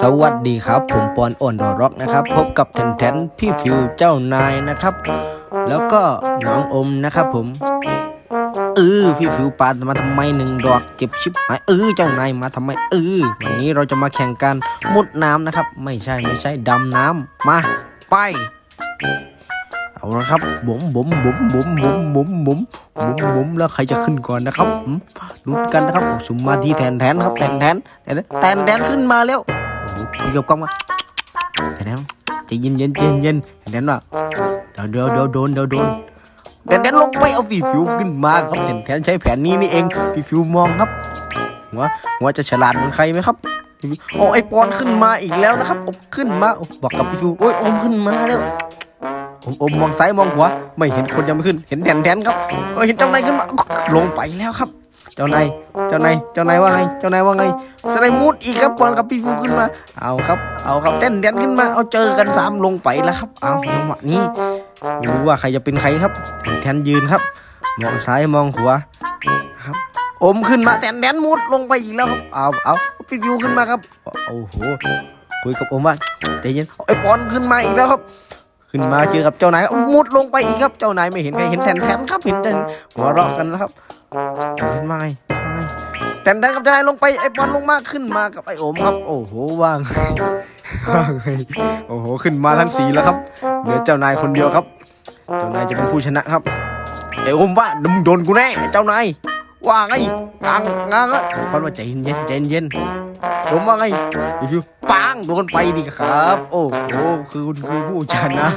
สวัสดีครับ ผมปอนอ่อนดอร็อกนะครับ พบกับแทนแทนพี่ฟิวเจ้านายนะครับ แล้วก็น้องอมนะครับผมเออพี่ฟิวปามาทำไมหนึ่งดอกเจ็บชิบหายเออเจ้านายมาทำไมเออวันนี้เราจะมาแข่งกันมุดน้ำนะครับ ไม่ใช่ไม่ใช่ดำน้ำมาไป เอาละครับบุ๋มบุ๋มบุ๋มบุ๋มบุ๋มบุ๋มบุ๋มบุ๋มบุ๋มแล้วใครจะขึ้นก่อนนะครับลุ้นกันนะครับสุมมาที่แทนแทนครับแทนแทนแทนแทนแทนขึ้นมาแล้วโอ้โหคุยกับกล้องว่าแทนแทนใจเย็นเย็นเย็นแทนแทนว่าเดี๋ยวเดี๋ยวเดี๋ยวโดนเดี๋ยวโดนแทนแทนลงไปเอาฟีฟิวขึ้นมาครับแทนแทนใช้แผนนี้นี่เองฟีฟิวมองครับหัวหัวจะฉลาดเหมือนใครไหมครับโอ้ไอปอนขึ้นมาอีกแล้วนะครับอ้ขึ้นมาบอกกับฟีฟิวโอ้ยอมขึ้นมาแล้ว ผมอมมองซ้ายมองขวาไม่เห็นคนยังไม่ขึ้น เห็นแทนแทนครับเออเห็นเจ้านายขึ้นมาลงไปแล้วครับ เจ้านายเจ้านายเจ้านายว่าไง เจ้านายว่าไงเจ้านายมุดอีกครับบอลกับพี่ฟูขึ้นมา เอาครับ เอาครับเต้นแดนขึ้นมา เอาเจอกันสามลงไปแล้วครับ เอาจังหวะนี้รู้ว่าใครจะเป็นใครครับแทนยืนครับ มองซ้ายมองขวาครับอมขึ้นมาแทนแดนมุดลงไปอีกแล้วครับ เอาเอาพี่ฟิวขึ้นมาครับ โอ้โห คุยกับอมว่าใจเย็นไอ้ปอนขึ้นมาอีกแล้วครับ ขึ้นมาเจอกับเจ้านายครับมุดลงไปอีกครับ เจ้านายไม่เห็นใครเห็นแทนแทนครับเห็นแต่หัวเราะกันแล้วครับขึ้นมาไงมาไงแทนแทนกับเจ้านายลงไปไอ้บอลลงมาขึ้นมากับไอ้โอมครับ โอ้โหว่างว่างไงโอ้โหขึ้นมาทั้งสีแล้วครับเหลือเจ้านายคนเดียวครับ เจ้านายจะเป็นผู้ชนะครับไอ้โอมว่ามึงโดนกูแน่เจ้านายว่าไงงางงางอะพอนว่าใจเย็นใจเย็นผมว่าไงรีวิวปังโดนไปดีครับ โอ้โห คือคุณคือผู้ชนะ